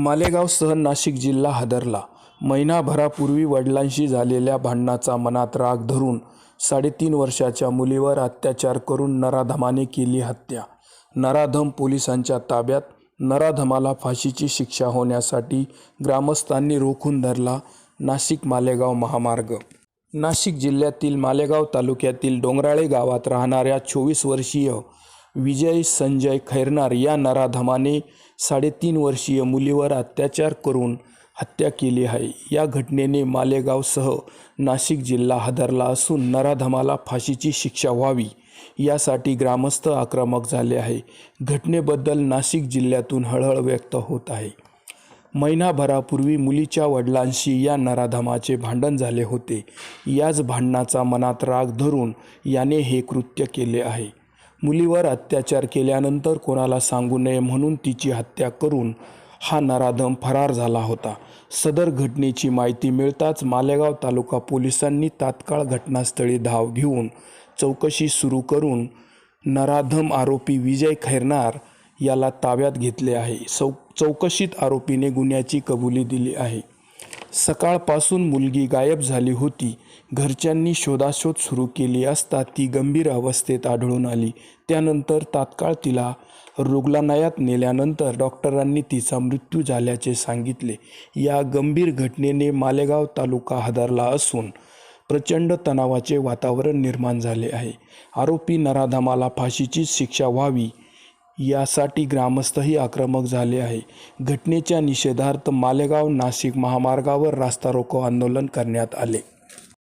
मालेगावसह नाशिक जिल्हा हादरला. महिनाभरापूर्वी वडिलांशी झालेल्या भांडणाचा मनात राग धरून साडेतीन वर्षाच्या मुलीवर अत्याचार करून नराधमाने केली हत्या. नराधम पोलिसांच्या ताब्यात नराधमाला फाशीची शिक्षा होण्यासाठी ग्रामस्थांनी रोखून धरला नाशिक मालेगाव महामार्ग. नाशिक जिल्ह्यातील मालेगाव तालुक्यातील डोंगराळे गावात राहणाऱ्या चोवीस वर्षीय विजय संजय खैरनार या नराधमाने साडेतीन वर्षीय मुलीवर अत्याचार करून हत्या केली आहे. या घटनेने मालेगावसह नाशिक जिल्हा हादरला असून नराधमाला फाशीची शिक्षा व्हावी यासाठी ग्रामस्थ आक्रमक झाले आहे. घटनेबद्दल नाशिक जिल्ह्यातून हळहळ व्यक्त होत आहे. महिनाभरापूर्वी मुलीच्या वडिलांशी या नराधमाचे भांडण झाले होते. याच भांडणाचा मनात राग धरून याने हे कृत्य केले आहे. मुलीवर अत्याचार केल्यानंतर कोणाला सांगू नये म्हणून तिची हत्या करून हा नराधम फरार झाला होता. सदर घटनेची माहिती मिळताच मालेगाव तालुका पोलिसांनी तात्काळ घटनास्थळी धाव घेऊन चौकशी सुरू करून नराधम आरोपी विजय खैरनार याला ताब्यात घेतले आहे. चौ चौकशीत आरोपीने गुन्ह्याची कबुली दिली आहे. सकाळपासून मुलगी गायब झाली होती. घरच्यांनी शोधाशोध सुरू केली असता ती गंभीर अवस्थेत आढळून आली. त्यानंतर तात्काळ तिला रुग्णालयात नेल्यानंतर डॉक्टरांनी तिचा मृत्यू झाल्याचे सांगितले. या गंभीर घटनेने मालेगाव तालुका हादरला असून प्रचंड तणावाचे वातावरण निर्माण झाले आहे. आरोपी नराधमाला फाशीची शिक्षा व्हावी यासाठी ग्रामस्थही आक्रमक झाले आहे. घटनेच्या निषेधार्थ मालेगाव नाशिक महामार्गावर रास्ता रोको आंदोलन करण्यात आले.